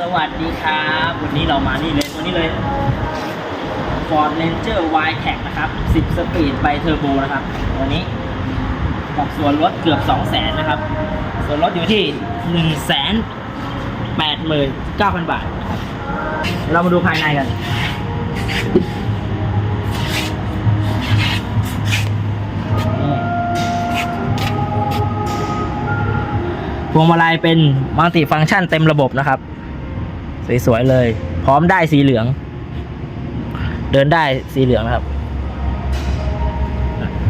สวัสดีครับ วันนี้เรามานี่เลยตัวนี้เลย Ford Ranger Y Tech นะครับ 10 สปีดไบเทอร์โบนะครับ ตัวนี้กับส่วนลดเกือบ 2 0 0 0 0 0นะครับ ส่วนลดอยู่ที่ 1 8 9 0 0 0 บาท เรามาดูภายในกันพวงมาลัยเป็นมัลติฟังก์ชันเต็มระบบนะครับ สวยๆเลย พร้อมได้สีเหลือง เดินได้สีเหลืองนะครับ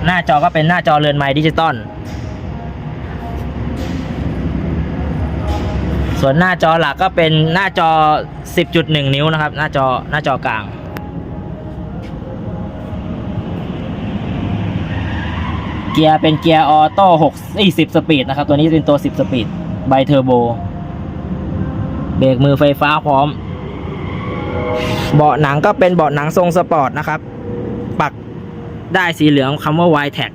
หน้าจอก็เป็นหน้าจอเรือนไม้ดิจิตอลส่วนหน้าจอหลักก็เป็นหน้าจอ 10.1 นิ้วนะครับ หน้าจอหน้าจอกลางเกียร์เป็นเกียร์ออโต้6 10สปีดนะครับ ตัวนี้เป็นตัว 10 สปีดไบเทอร์โบ เบรกมือไฟฟ้าพร้อม เบาะหนังก็เป็นเบาะหนังทรงสปอร์ตนะครับ ปักได้สีเหลืองคำว่า y t a g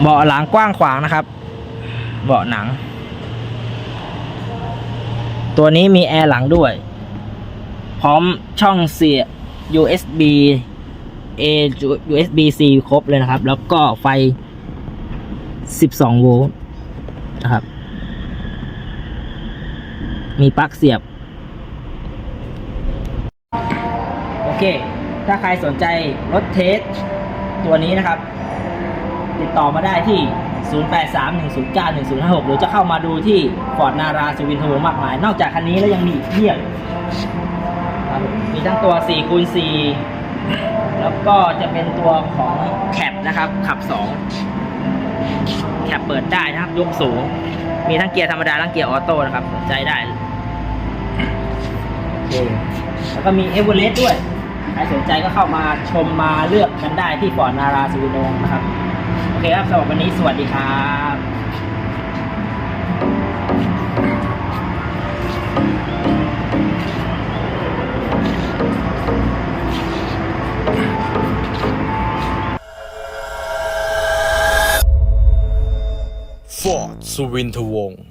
เบาะหลังกว้างขวางนะครับ เบาะหนัง ตัวนี้มีแอร์หลังด้วย พร้อมช่องเสียบ USB A USB C ครบเลยนะครับ แล้วก็ไฟ 12 โวลต์นะครับ มีปลั๊กเสียบ โอเค ถ้าใครสนใจรถเทสตัวนี้นะครับ ติดต่อมาได้ที่ 0831091056 หรือจะเข้ามาดูที่ฟอร์ดนาราสุวินทวงมากมาย นอกจากคันนี้แล้วยังมีเพียบมีทั้งตัว4คูณ4แล้วก็จะเป็นตัวของแคปนะครับ ขับ 2 แคปเปิดได้นะครับ ยกสูง มีทั้งเกียร์ธรรมดา ทั้งเกียร์ออโต้นะครับสนใจได้ โอเคแล้วก็มีเอเวอเรสต์ด้วย ใครสนใจก็เข้ามาชมมาเลือกกันได้ที่ฟอร์ดนาราสุวินงนะครับ โอเคครับสำหรับวันนี้สวัสดีครับฟอร์ดสุวินทวงศ์